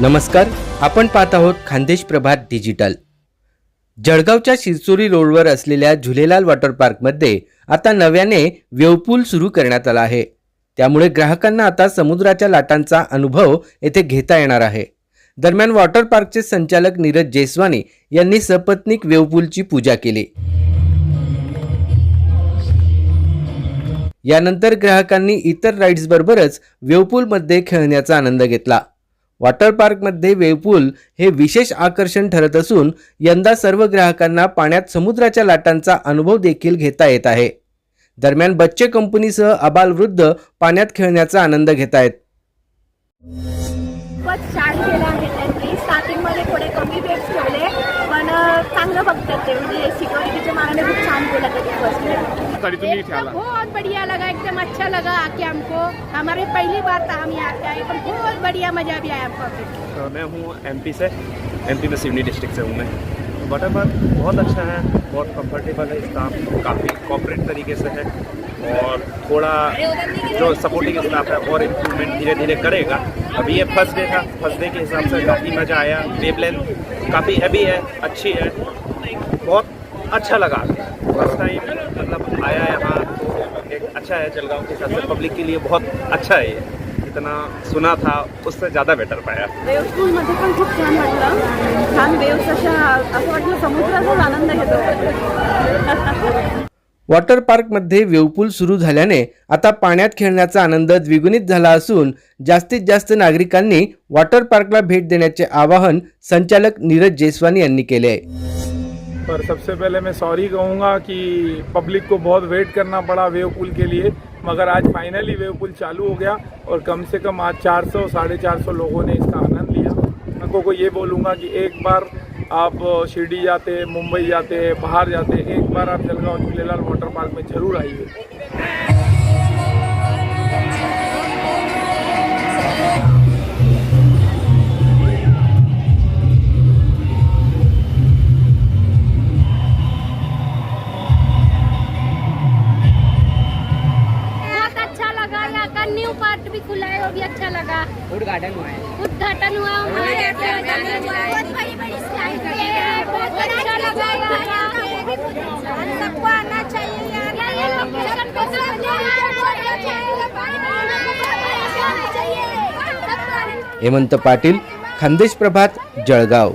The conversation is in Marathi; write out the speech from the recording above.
नमस्कार आपण पाहत आहोत खानदेश प्रभात डिजिटल जळगावच्या शिरसोरी रोडवर असलेल्या झुलेलाल वॉटर पार्कमध्ये आता नव्याने वेवपूल सुरू करण्यात आला आहे. त्यामुळे ग्राहकांना आता समुद्राच्या लाटांचा अनुभव येथे घेता येणार आहे. दरम्यान वॉटर पार्कचे संचालक नीरज जयस्वानी यांनी सपत्निक वेवपूलची पूजा केली. यानंतर ग्राहकांनी इतर राईड्स बरोबरच वेवपूलमध्ये खेळण्याचा आनंद घेतला. वॉटर पार्कमध्ये वेवपूल हे विशेष आकर्षण ठरत असून यंदा सर्व ग्राहकांना पाण्यात समुद्राच्या लाटांचा अनुभव देखील घेता येत आहे. दरम्यान बच्चे कंपनीसह आबालवृद्ध पाण्यात खेळण्याचा आनंद घेत आहेत. खूपच छान केलं आहे त्यांनी. स्टार्टिंगमध्ये थोडे कमी वेट ठेवले. चांगलं बघतात ते. म्हणजे सिक्युरिटीच्या मानाने खूप छान फ़र्स्ट नहीं ख्याल बहुत बढ़िया लगा एकदम अच्छा लगा आके हमको हमारे पहली बार था हम यहाँ पे आए पर बहुत बढ़िया मज़ा भी आया हमको मैं हूँ एमपी से. एमपी में सिवनी डिस्ट्रिक्ट से हूँ मैं. वाटर पार्क बहुत अच्छा है, बहुत कंफर्टेबल है स्टाफ काफ़ी कॉपरेट तरीके से है और थोड़ा जो सपोर्टिंग स्टाफ है और इम्प्रूवमेंट धीरे धीरे करेगा। अभी ये फ़र्स्ट डे था फ़र्स्ट डे के हिसाब से काफ़ी मज़ा आया। वेव लेंथ काफ़ी हैवी है, अच्छी है। बहुत अच्छा लगा। फ़र्स्ट टाइम मतलब आया यहाँ तो एक अच्छा है जलगांव के हिसाब से पब्लिक के लिए बहुत अच्छा है ये। जितना सुना था उससे ज़्यादा बेटर पाया। वेव्ह पूलमध्ये पण खूप छान वाटलं. छान वेव्स अशा असं वाटलं समुद्राचाच आनंद घेतो. वॉटर पार्कमध्ये वेवपूल सुरू झाल्याने आता पाण्यात खेळण्याचा आनंद द्विगुणित झाला असून जास्तीत जास्त नागरिकांनी वॉटर पार्कला भेट देण्याचे आवाहन संचालक नीरज जयस्वानी यांनी केले आहे. पर सबसे पहले मैं सॉरी कहूँगा कि पब्लिक को बहुत वेट करना पड़ा वेव पुल के लिए। मगर आज फाइनली वेव पुल चालू हो गया और कम से कम आज 400 साढ़े चार सौ लोगों ने इसका आनंद लिया। मैं को ये बोलूँगा कि एक बार आप शिरडी जाते, मुंबई जाते, बाहर जाते, एक बार आप जलगांव, झूलेलाल वाटर पार्क में ज़रूर आइए। खुला है वो भी अच्छा लगा। उद्घाटन हुआ है। उद्घाटन हुआ हमारे बहुत बड़ी बड़ी स्लाइड है बहुत अच्छा लगा। यहाँ का सबको आना चाहिए यार। ये लोकेशन को हेमंत पाटील खानदेश प्रभात जळगाव।